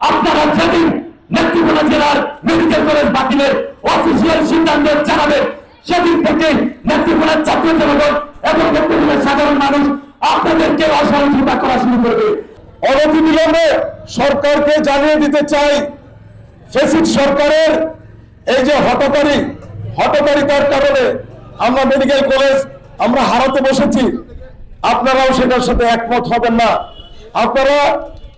আপনারা যেদিন নেত্রকোনা জেলার মেডিকেল কলেজ বাতিলের অফিসিয়াল সিদ্ধান্ত জানাবেন সেদিন থেকে নেত্রকোনার ছাত্র জনগণ এবং নেত্রকোনার সাধারণ মানুষ আপনাদেরকে অসহযোগিতা করা শুরু করবে। অনতিবিলম্বে সরকারকে জানিয়ে দিতে চাই, ফেসিক সরকারের এই যে হটকারী হটকারিতার কারণে আমরা মেডিকেল কলেজ আমরা হারাতে বসেছি। আপনারাও সেটার সাথে একমত হবেন না। আপনারা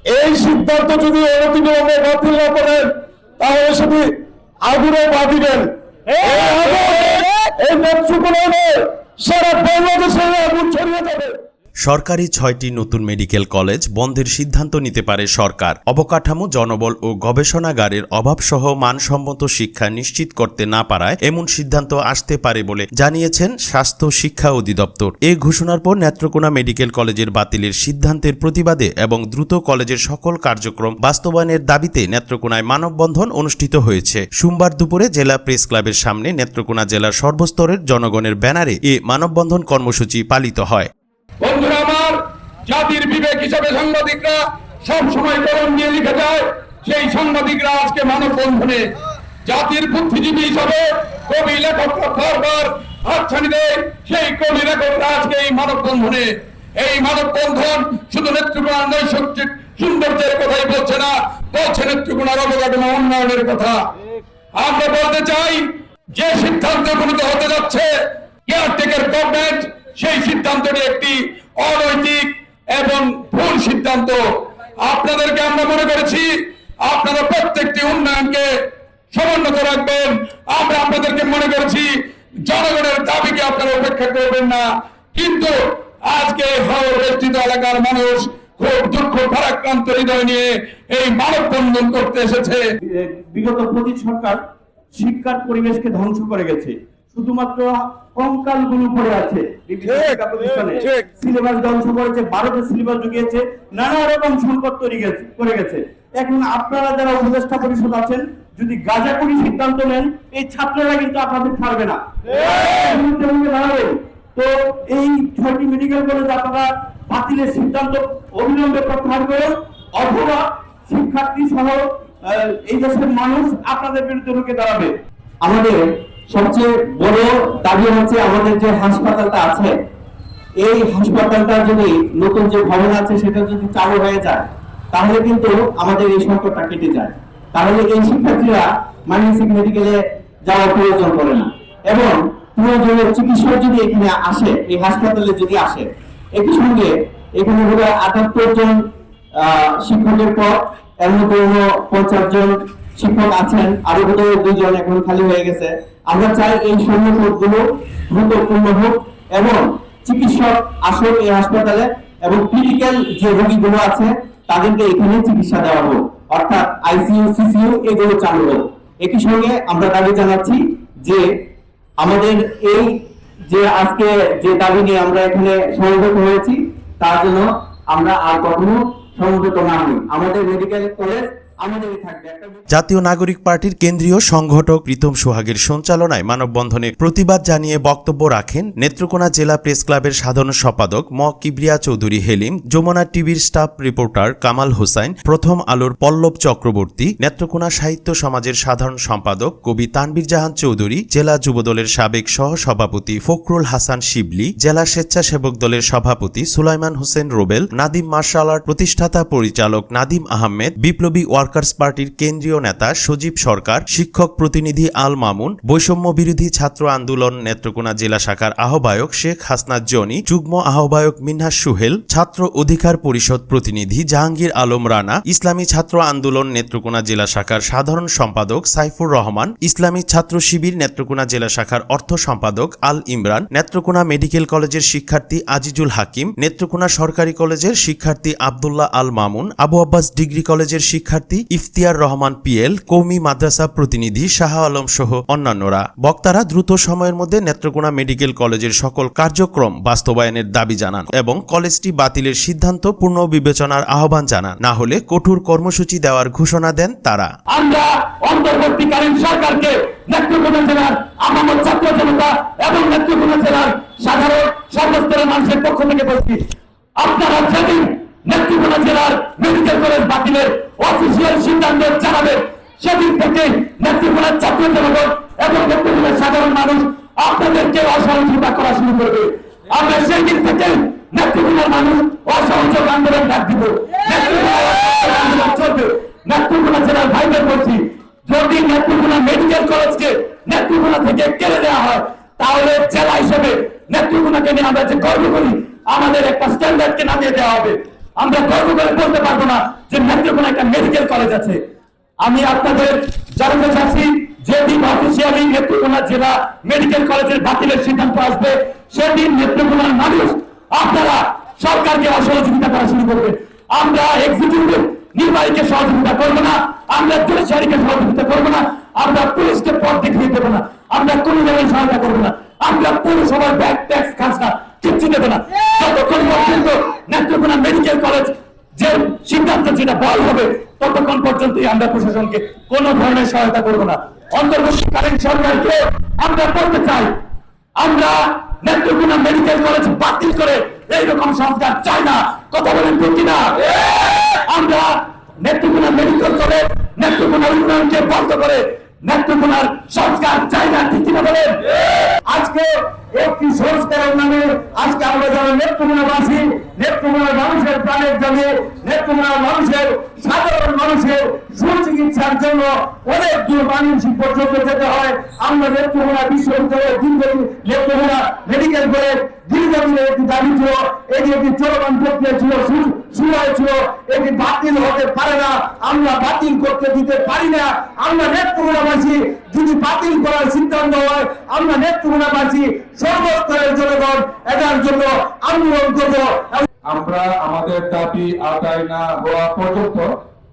এই সিদ্ধান্ত যদি অনতিবিলম্বে বাতিল না করেন তাহলে সেটি আগুনে বাঁধিবেন এই নেত্রকোনায় সারা বাংলাদেশে আগুন ছড়িয়ে যাবে। সরকারি ছয়টি নতুন মেডিকেল কলেজ বন্ধের সিদ্ধান্ত নিতে পারে সরকার। অবকাঠামো, জনবল ও গবেষণাগারের অভাবসহ মানসম্মত শিক্ষা নিশ্চিত করতে না পারায় এমন সিদ্ধান্ত আসতে পারে বলে জানিয়েছেন স্বাস্থ্য শিক্ষা অধিদপ্তর। এ ঘোষণার পর নেত্রকোনা মেডিকেল কলেজের বাতিলের সিদ্ধান্তের প্রতিবাদে এবং দ্রুত কলেজের সকল কার্যক্রম বাস্তবায়নের দাবিতে নেত্রকোনায় মানববন্ধন অনুষ্ঠিত হয়েছে। সোমবার দুপুরে জেলা প্রেস ক্লাবের সামনে নেত্রকোনা জেলার সর্বস্তরের জনগণের ব্যানারে এ মানববন্ধন কর্মসূচি পালিত হয়। বন্ধুরা আমার, জাতির বিবেক হিসাবে সাংবাদিকরা সব সময় কলম নিয়ে লিখে যায় সেই সাংবাদিকরা আজকে মানব বন্ধনে জাতির বুদ্ধিজীবী হিসাবে কবি দেয় সেই কবি, লেখকরা আজকে এই মানব বন্ধনে। এই মানব বন্ধন শুধু নেত্রকোনার নৈশক্তি সৌন্দর্যের কথাই বলছে না, বলছে নেত্রকোনার অবকাঠামো উন্নয়নের কথা। আমরা বলতে চাই, যে সিদ্ধান্ত উপনীত হতে যাচ্ছে কেয়ারটেকার গভর্নমেন্ট সেই সিদ্ধান্তটি একটি অনৈতিক এবং ভুল সিদ্ধান্ত। আপনাদেরকে আমরা মনে করেছি, আপনারা প্রত্যেকটি উন্নয়নকে সমুন্নত রাখবেন। আমরা আপনাদেরকে মনে করেছি, জনগণের দাবিকে আপনারা উপেক্ষা করবেন না। কিন্তু আজকে হাওড় এলাকার মানুষ খুব দুঃখ, ভারাক্রান্ত হৃদয় নিয়ে এই মানববন্ধন করতে এসেছে। বিগত প্রতি সরকার শিক্ষার পরিবেশকে ধ্বংস করে গেছে। শুধুমাত্র কঙ্কালগুলো পড়ে আছে। সিলেবাস ধ্বংস করেছে ভারতের সিলেবাস ঢুকিয়েছে নানা রকম সংকট তৈরি গেছে- করে গেছে। এখন আপনারা যারা উপদেষ্টা পরিষদ আছেন যদি গাজাপুরি সিদ্ধান্ত নেন এই ছাত্ররা কিন্তু আপনাদের ছাড়বে না। দাঁড়াবেন। তো এই ছয়টি মেডিকেল কলেজ আপনারা বাতিলের সিদ্ধান্ত অবিলম্বে প্রত্যাহার করুন অথবা শিক্ষার্থী সহ এই দেশের মানুষ আপনাদের বিরুদ্ধে রুখে দাঁড়াবে। আমাদের সবচেয়ে বড় দাবি হচ্ছে আমাদের যে হাসপাতালটা আছে, এই হাসপাতালটা যদি নতুন যে ভবন আছে সেটা যদি চালু হয়ে যায়, তাহলে কিন্তু আমাদের এই সংকটটা কেটে যায়। তাহলে এই শিক্ষার্থীরা মাইনসিক মেডিকেলে যাওয়ার প্রয়োজন পড়ে না। এবং প্রয়োজনীয় চিকিৎসক যদি এখানে আসে, এই হাসপাতালে যদি আসে, একই সঙ্গে এখানে হলো আটাত্তর জন শিক্ষকের পর মধ্যে পঞ্চাশ জন শিক্ষক আছেন। আরও বোধহয় দুইজন এখন খালি হয়ে গেছে। আমরা চাই এই শূন্য পদগুলো দ্রুত পূর্ণ হোক এবং চিকিৎসক আসুক এই হাসপাতালে এবং ক্রিটিক্যাল যে রোগীগুলো আছে, তাদেরকে এখানে চিকিৎসা দেওয়া হোক। অর্থাৎ আইসিইউ, সিসিইউ, এগুলো চালু হোক। একই সঙ্গে আমরা দাবি জানাচ্ছি যে আমাদের এই যে আজকে যে দাবি নিয়ে আমরা এখানে সমবেত হয়েছি, তার জন্য আমরা আর কখনো সমবেত না হই। আমাদের মেডিকেল কলেজ জাতীয় নাগরিক পার্টির কেন্দ্রীয় সংগঠক প্রীতম সোহাগের সঞ্চালনায় মানববন্ধনে প্রতিবাদ জানিয়ে বক্তব্য রাখেন নেত্রকোনা জেলা প্রেস ক্লাবের সাধারণ সম্পাদক ম কিবরিয়া চৌধুরী হেলিম, যমুনা টিভির স্টাফ রিপোর্টার কামাল হোসাইন, প্রথম আলোর পল্লব চক্রবর্তী, নেত্রকোনা সাহিত্য সমাজের সাধারণ সম্পাদক কবি তানবীর জাহান চৌধুরী, জেলা যুবদলের সাবেক সহ সভাপতি ফখরুল হাসান শিবলি, জেলা স্বেচ্ছাসেবক দলের সভাপতি সুলাইমান হোসেন রোবেল, নাদিম মার্শাল আর্ট প্রতিষ্ঠাতা পরিচালক নাদিম আহমেদ, বিপ্লবী ওয়ার্কার্স পার্টির কেন্দ্রীয় নেতা সজীব সরকার, শিক্ষক প্রতিনিধি আল মামুন, বৈষম্য বিরোধী ছাত্র আন্দোলন নেত্রকোনা জেলা শাখার আহ্বায়ক শেখ হাসনাত জনি, যুগ্ম আহ্বায়ক মিনহাস সুহেল, ছাত্র অধিকার পরিষদ প্রতিনিধি জাহাঙ্গীর আলম রানা, ইসলামী ছাত্র আন্দোলন নেত্রকোনা জেলা শাখার সাধারণ সম্পাদক সাইফুর রহমান, ইসলামী ছাত্র শিবির নেত্রকোনা জেলা শাখার অর্থ সম্পাদক আল ইমরান, নেত্রকোনা মেডিকেল কলেজের শিক্ষার্থী আজিজুল হাকিম, নেত্রকোনা সরকারি কলেজের শিক্ষার্থী আবদুল্লাহ আল মামুন, আবু আব্বাস ডিগ্রি কলেজের শিক্ষার্থী ইফতিয়ার রহমান পিএল, কৌমি মাদ্রাসা প্রতিনিধি শাহ আলম সহ অন্যান্যরা। বক্তারা দ্রুত সময়ের মধ্যে নেত্রকোনা মেডিকেল কলেজের সকল কার্যক্রম বাস্তবায়নের দাবি জানান এবং কলেজটি বাতিলের সিদ্ধান্ত পূর্ণ বিবেচনার আহ্বান জানান। না হলে কঠোর কর্মসূচি দেওয়ার ঘোষণা দেন তারা। সাধারণ সর্বস্তরের মানুষের পক্ষ থেকে বলছি, আপনারা যেদিন নেত্রকোনা জেলার মেডিকেল কলেজ বাতিলের অফিসিয়াল সিদ্ধান্ত জানাবে। সেদিন থেকে নেত্রকোনার ছাত্র জনগণ এবং নেত্রকোনার সাধারণ মানুষ আপনাদেরকে অসহযোগিতা করা শুরু করবে। আমরা সেই দিন থেকে নেত্রকোনার মানুষ অসহযোগ আন্দোলন ডাক দিব। আন্দোলন জেলার ভাইদের বলছি, যদি নেত্রকোনা মেডিকেল কলেজকে নেত্রকোনা থেকে কেড়ে দেওয়া হয়, তাহলে জেলা হিসেবে নেত্রকোনাকে নিয়ে আমরা যে গর্ব করি, আমাদের একটা স্ট্যান্ডার্ডকে নামিয়ে দেওয়া হবে। আমরা গর্ব করে বলতে পারব না যে নেত্রকোনা একটা মেডিকেল কলেজ আছে। আমি আপনাদের জানাতে চাচ্ছি, যেদিন অফিসিয়ালি নেত্রকোনা জেলা মেডিকেল কলেজের বাতিলের সিদ্ধান্ত আসবে, সেদিন নেত্রকোনার মানুষ আপনারা সরকারকে অসহযোগিতা করা শুরু করবে। আমরা এক্সিকিউটিভ নির্বাহীকে সহযোগিতা করব না, আমরা জুডিশিয়ারিকে সহযোগিতা করব না, আমরা পুলিশকে পথ দেখিয়ে দেবো না, আমরা কোন জায়গায় সহায়তা করব না, আমরা পৌরসভার ব্যাগ ট্যাক্স খাজনা কিচ্ছু দেবো না। যতক্ষণ পর্যন্ত নেত্রকোনা মেডিকেল কলেজ যে সিদ্ধান্ত যেটা বল হবে, ততক্ষণ পর্যন্তই আমরা প্রশাসনকে কোন ধরনের সহায়তা করব না। অন্তর্বর্তীকালীন সরকারকে আমরা বলতে চাই, আমরা নেত্রকোনা মেডিকেল কলেজ বাতিল করে এইরকম সংস্কার চাই না। কথা বলেন ঠিক কিনা? আমরা নেত্রকোনা মেডিকেল কলেজ, নেত্রকোনা উন্নয়নকে বন্ধ করে নেত্রকোনার সংস্কার চাই না। ঠিক কিনা বলেন? আজকে একটি সংস্কারের নামে আজকে আমরা যারা নেত্রকোনাবাসী নেত্রকোনার মানুষের প্রাণের জমি নেত্রকোনার মানুষের সাধারণ মানুষের সুচিকিৎসার জন্য অনেক দূর মানসিক পর্যন্ত যেতে হয়, আমরা নেত্রকোনা বিশ্ববিদ্যালয়ের দীর্ঘদিন নেত্রকোনা মেডিকেল কলেজ দীর্ঘদিনের একটি দাবি ছিল, এটি একটি চলমান প্রক্রিয়া ছিল, শুরু হয়েছিল, এটি বাতিল হতে পারে না, আমরা বাতিল করতে দিতে পারি না, আমরা নেত্রকোনাবাসী যদি বাতিল করার সিদ্ধান্ত হয়, আমরা নেত্রকোনাবাসী সর্বস্তরের জনগণ, এটার জন্য আন্দোলন করব। আমরা আমাদের দাবি আদায় না হওয়া পর্যন্ত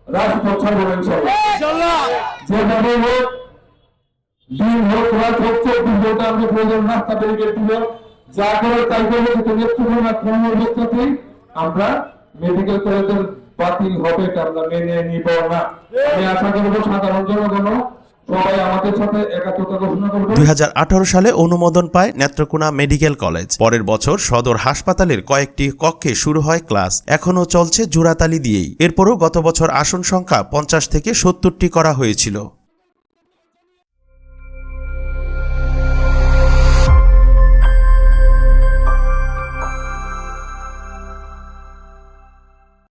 রাজপথ ছাড়বো ইনশাল্লাহ যেভাবে হোক দিন হোক রাত হোক চব্বিশ ঘণ্টা আমরা প্রয়োজন রাস্তা বেরিয়ে দিব যা করে তাই করব কিন্তু নেত্রকোনা কোন অবস্থাতেই আমরা মেডিকেল কলেজের বাতিল হবে এটা আমরা মেনে নিব না। আমি আশা করব সাধারণ জনগণ দুই সালে অনুমোদন পায় নেত্রকোনা মেডিকেল কলেজ। পরের বছর সদর হাসপাতালের কয়েকটি কক্ষে শুরু হয় ক্লাস। এখনও চলছে জোড়াতালি দিয়েই। এরপরও গত বছর আসন সংখ্যা পঞ্চাশ থেকে সত্তরটি করা হয়েছিল।